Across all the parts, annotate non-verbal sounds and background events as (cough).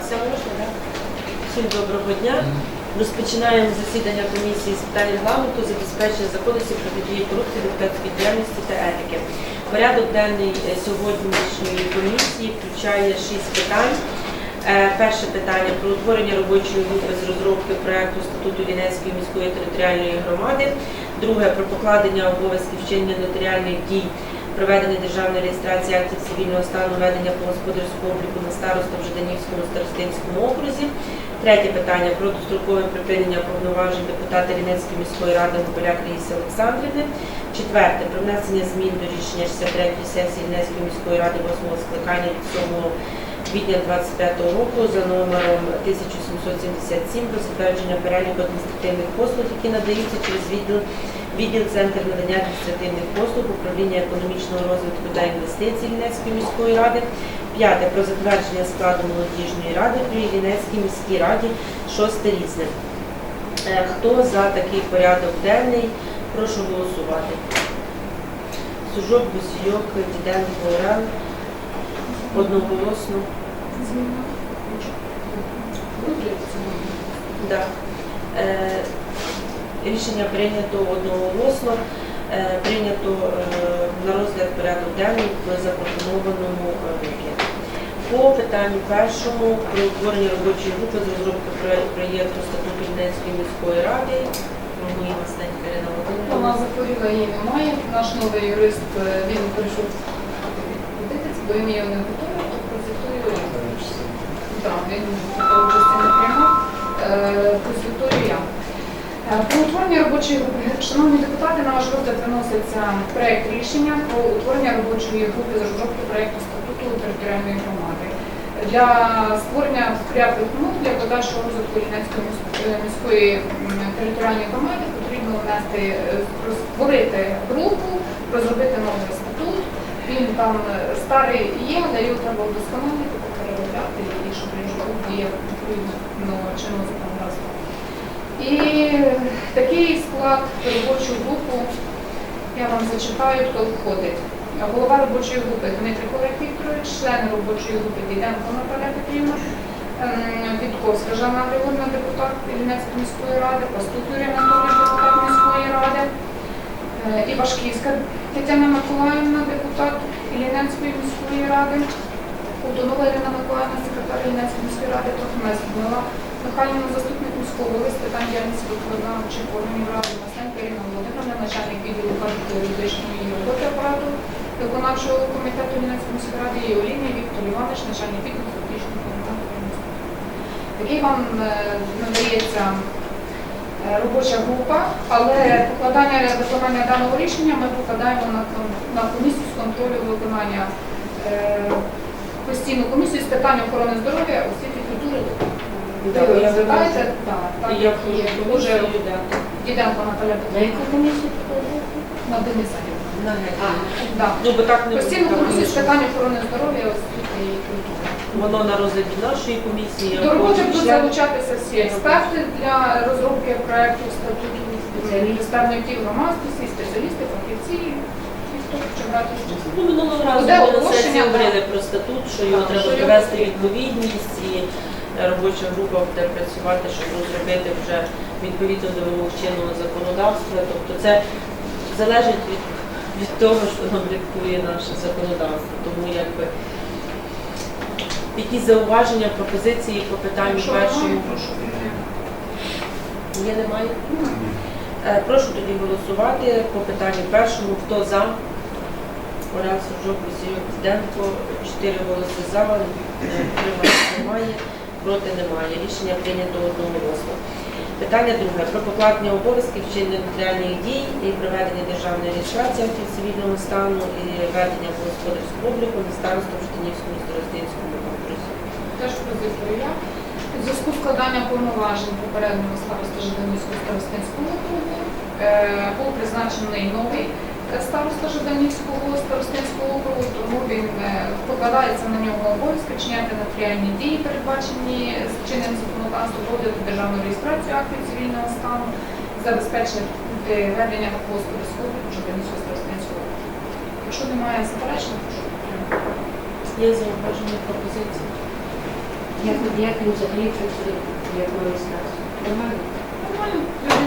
Реєструватися можна, так? Всім доброго дня. Розпочинаємо засідання комісії з питань регламенту, забезпечення законності протидії корупції, депутатської діяльності та етики. Порядок денний е, сьогоднішньої комісії включає шість питань. Е, Перше питання про утворення робочої групи з розробки проекту статуту Вінецької міської територіальної громади. Друге про покладення обов'язків вчинення нотаріальних дій, проведення державної реєстрації актів цивільного стану, ведення по господарському обліку на старосту в Жданівському старостинському окрузі. Третє питання про дострокове припинення повноважень депутата Рівненської міської ради Губоляк Раїси Олександрівни. Четверте про внесення змін до рішення 63-ї сесії Рівненської міської ради 8 скликання від 7 квітня 25 року за номером 1777 про затвердження переліку адміністративних послуг, які надаються через відділ відділ Центр надання адміністративних послуг управління економічного розвитку та інвестицій Вінницької міської ради. П'яте про затвердження складу молодіжної ради при Вінницькій міській раді. Шосте різне. Е, Хто за такий порядок денний? Прошу голосувати. Сужок, Бусійок, Діденко, Орел. Одноголосно. Да. Рішення прийнято одноголосно. Е, Прийнято е, на розгляд порядок денний в запропонованому е, вигляді. По питанню першому про утворення робочої групи з розробки проєкту статуту Вінницької міської ради. Мої Ірина Вона захворіла, її немає. Наш новий юрист він прийшов ходитись, бо він її не готовий, то прозвітую. Так, він участі не приймав. Я. Е, Про утворення робочої групи. Шановні депутати, на ваш розгляд виноситься проект рішення про утворення робочої групи з розробки проекту статуту територіальної громади. Для створення сприятливих умов для подальшого розвитку Рівненської міс- е, міської територіальної громади потрібно внести, е, створити групу, розробити новий статут. Він там старий є, але його треба вдосконалити, переробляти і щоб він був діяв відповідно чинного законодавства. І такий склад робочу групу я вам зачитаю, хто входить. Голова робочої групи Дмитрий Вікторович, члени робочої групи Діденко Наталя Петрівна, ем, Вітковська Жанна Григорівна, депутат Іллінецької міської ради, Пастух Юрій Анатолійович, депутат міської ради, е, Івашківська Тетяна Миколаївна, депутат Іллінецької міської ради, Ковтунова Ірина Миколаївна, секретар Іллінецької міської ради, Трохимець Людмила Михайлівна, заступник голови з питань діяльності виконавчих органів ради, Масленко Ірина Володимирівна, начальник відділу юридичної роботи апарату виконавчого комітету Іллінецької міської ради і Олійний Віктор Іванович, начальник відділу фактичного комітету. Який вам е, надається е, робоча група, але покладання виконання даного рішення ми покладаємо на, на комісію з контролю виконання е, постійну комісію з питань охорони здоров'я, освіти, культури. Так, Ви я розглядаєте? Так, так, І як є. Дуже да. Діденко Наталя На Петрівна. Дениса. Ну, бо так не буде, комісію з тому питань охорони здоров'я, освіти і культури. Воно на розгляді нашої комісії. До роботи будуть залучатися всі експерти для розробки проекту статуту представників громадськості, спеціалісти, фахівці, і хто хоче брати участь. Ну, минулого разу Буде ми на оголошення, сесії да. говорили про статут, що його Так, треба що його привести відповідність і робоча група буде працювати, щоб розробити вже відповідно до вимог чинного законодавства. Тобто це залежить від, від того, що нам диктує наше законодавство. Тому якби якісь зауваження, пропозиції по питанню прошу. Є, немає? Е, Прошу тоді голосувати по питанню першому. Хто за? Орел, Сужок, Бусійок, Діденко. Чотири голоси за, утримання немає, проти немає. Рішення прийнято одноголосно. Питання друге. Про покладення обов'язків вчинення матеріальних дій і проведення державної реєстрації актів цивільного стану і ведення по господарському обліку на старосту в Штанівському старостинському окрузі. Теж позицію я. У зв'язку з складанням повноважень попереднього староста Жиданівського старостинського округу е, був призначений новий староста Жиданівського старостинського округу, тому він е, покладається на нього обов'язки вчиняти нотаріальні дії, передбачені з чинним законодавством, проводити державну реєстрацію актів цивільного стану, забезпечити ведення та господарського обліку Жиданівського старостинського округу. Якщо немає заперечень, прошу підтримати. Є зауваження пропозиції? Як, як він взагалі працює, як стати? Нормально? Нормально,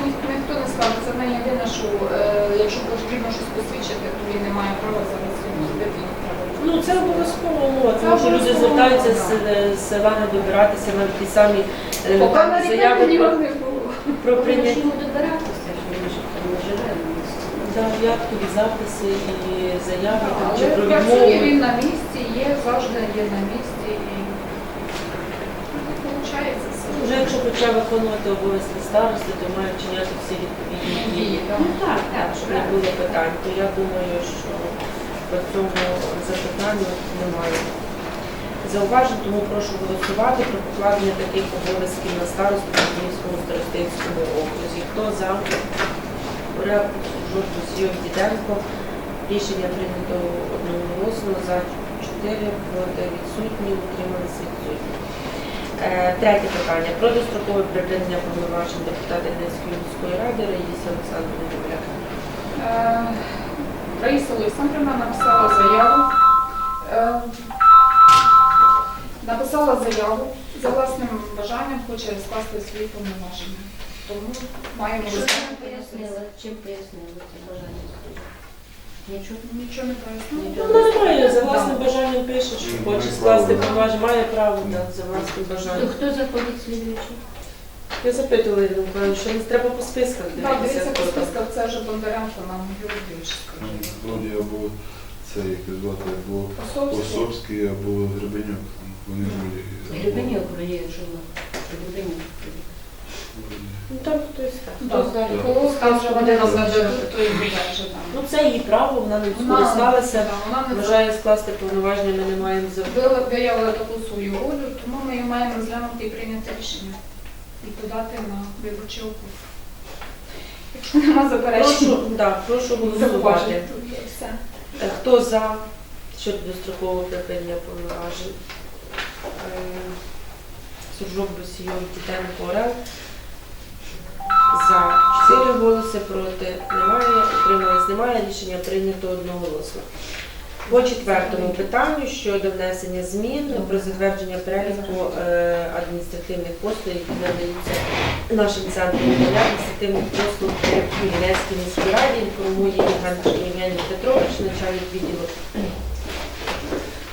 ніхто не скаже. Це не єдине, що е, якщо потрібно щось посвідчити, то він не має права зараз йому. Ну це обов'язково умова, Це тому що люди обов'язково, звертаються з, з села не добиратися навіть ті самі е, Поки там заяви про, не було. про прийняття. можемо добиратися, що ми ж там не живемо. Да, явкові записи і заяви там, чи Але про працює відмову. він на місці, є, завжди є на місці і ну, виходить все. Вже якщо виконувати обов'язки старости, то має вчиняти всі відповідні дії. Ну так, так, Щоб не було питань, то я думаю, що по цьому запитанню немає. Зауважень, тому прошу голосувати про покладення таких обов'язків на старосту в Київському старостинському окрузі. Хто за порядку жовту Сйом Діденко? Рішення прийнято одноголосно за 4, проти відсутні, утримались відсутні. Е, Третє питання. Про дострокове припинення повноважень депутата Донецької міської ради Раїси Олександрівни Дубляк. Е, Раїса Олександрівна написала заяву. Е, Написала заяву за власним бажанням, хоче скласти свої повноваження. Тому маємо Що листа. там пояснила? Чим пояснила це бажання? Нічого. Нічого не пояснила. Ну, вона немає, за власним бажанням пише, що хоче скласти да. має право да, за власним То бажанням. хто заходить слідуючий? Я запитувала Ірину Миколаївну, що не треба по списках Так, дивитися, дивіться по хто там. списках, це вже Бондаренко нам Юрійович скаже. Вроді або це як його звати, або Особський. Осопський, або Гребенюк. Вони були. Гребенюк приїде. Гребенюк. Ну там хтось. Да. Хто знає. Коли скаже, вони то і буде вже там. Ну це її право, вона не скористалася. Вона не Вважає скласти повноваження, ми не маємо за Вила- виявила таку свою волю, тому ми її маємо розглянути і прийняти рішення. І подати на виборчий округ. Якщо нема заперечень, Прошу, да, прошу голосувати. зауважень, то вже все. Е, Хто за щодо дострокового припинення повноважень? Е, Суржок Босійов, Тітенко, Орел. За 4 голоси проти немає, утримались немає, рішення прийнято одноголосно. По четвертому питанню щодо внесення змін про затвердження переліку е, адміністративних послуг, які надаються нашим центром надання адміністративних послуг в Вінницькій міській раді, інформує Євген Євгеній Петрович, начальник відділу.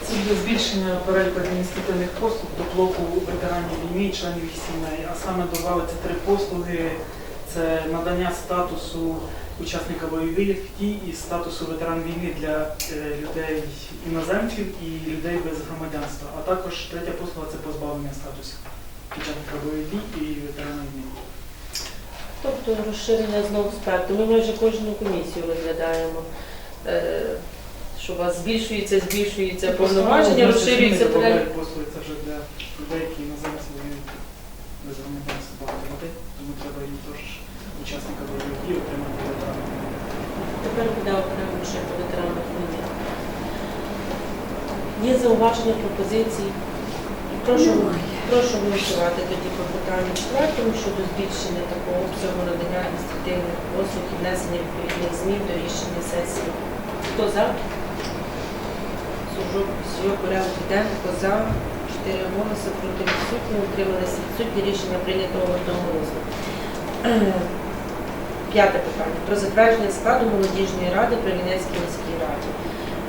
Це збільшення переліку адміністративних послуг до блоку ветеранів війни і членів їх сімей. А саме додаваться три послуги: це надання статусу учасника бойових дій і статусу ветеран війни для е, людей іноземців і людей без громадянства. А також третя послуга це позбавлення статусу учасника бойових дій і ветерана війни. Тобто розширення знову спектру. Ми майже кожну комісію розглядаємо. Е, Що у вас збільшується, збільшується повноваження, розширюється перелік. послуги. Це вже для людей, які іноземці без громадянства багато людей, тому треба їм теж учасника бойових дій отримати ветерана. Тепер буде окремо ще по ветеранах війни. Є зауваження пропозиції. Прошу, прошу голосувати тоді по питанню четвертому щодо збільшення такого обсягу надання адміністративних послуг і внесення відповідних змін до рішення сесії. Хто за? Сужок, Сьо, Поряд, Діденко за. Чотири голоси проти відсутні, утрималися відсутні. Рішення прийнято одноголосно. П'яте питання. Про затвердження складу молодіжної ради при Вінницькій міській раді.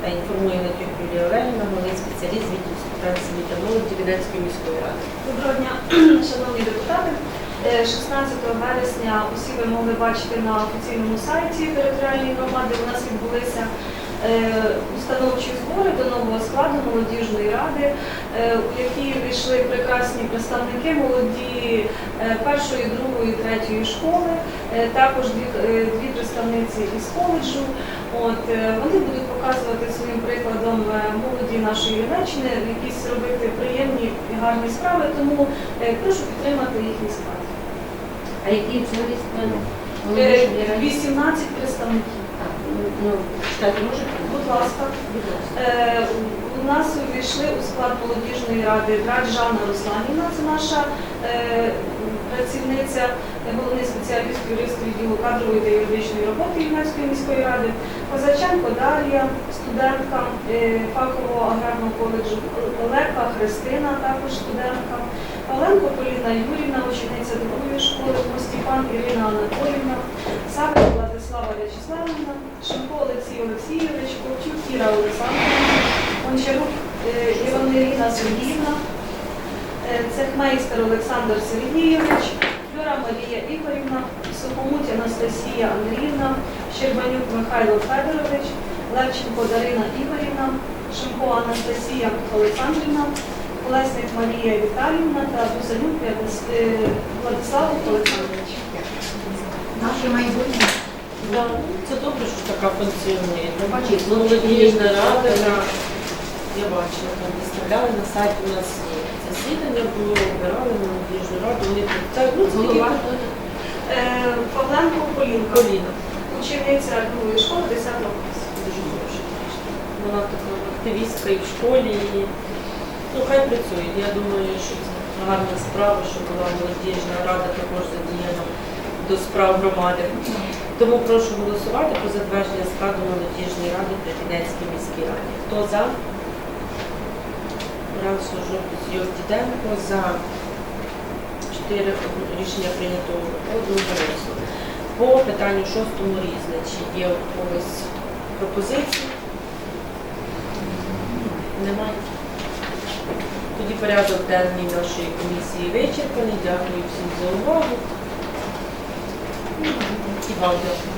Е, Інформує Натюк Юлія Олегівна, головний спеціаліст відділу з питань сім'ї та молоді Вінницької міської ради. Доброго дня, (clears throat) шановні депутати. Е, 16 вересня усі ви могли бачити на офіційному сайті територіальної громади. У нас відбулися е, установчі збори до нового складу молодіжної ради, е, у які війшли прекрасні представники молоді е, першої, другої, третьої школи, е, також дві, е, представниці із коледжу. От е, вони будуть показувати своїм прикладом е, молоді нашої Вінниччини, якісь робити приємні і гарні справи. Тому е, прошу підтримати їхній склад. А це? Е, 18 представників. Ну? Будь ласка. Е, У нас увійшли у склад молодіжної ради брат Жанна Русланівна, це наша е, працівниця, головний спеціаліст юрист відділу кадрової та юридичної роботи Євнецької міської ради, Козаченко Дар'я, студентка е, фахового аграрного коледжу Олега Христина, також студентка, Павленко Поліна Юрівна, учениця другої школи, Мостіпан Ірина Анатолівна, Савик Владислава В'ячеславівна, Шимко Олексій Олексійович, Ковчук Кіра Олександрівна, Гончарук е, Євангеліна Сергіївна, е, Цехмейстер Олександр Сергійович, Флюра Марія Ігорівна, Сухомуть Анастасія Андріївна, Щербанюк Михайло Федорович, Левченко Дарина Ігорівна, Шимко Анастасія Олександрівна, Колесник Марія Віталіївна та Владис- е, Владислав Олександрович. Наше майбутнє. Да, Це добре, що така функціонує. Ну, молодіжна рада, да. я бачила, там виставляли на сайті у нас засідання було, обирали молодіжну раду, вони тут ну? Е, Павленко Полінка, коліна. учениця другої школи 10 класу. Дуже хороша. Вона така активістка і в школі, і ну, хай працює. Я думаю, що це гарна справа, що була молодіжна рада також задіяна до справ громади. Тому прошу голосувати про затвердження складу молодіжної ради при Кінецькій міській раді. Хто за? Раз жовтий Йовдіденко за чотири рішення прийнято одноголосно. По питанню шостому різне, чи є у пропозиції? Немає. Тоді порядок денний нашої комісії вичерпаний. Дякую всім за увагу. І вам дякую.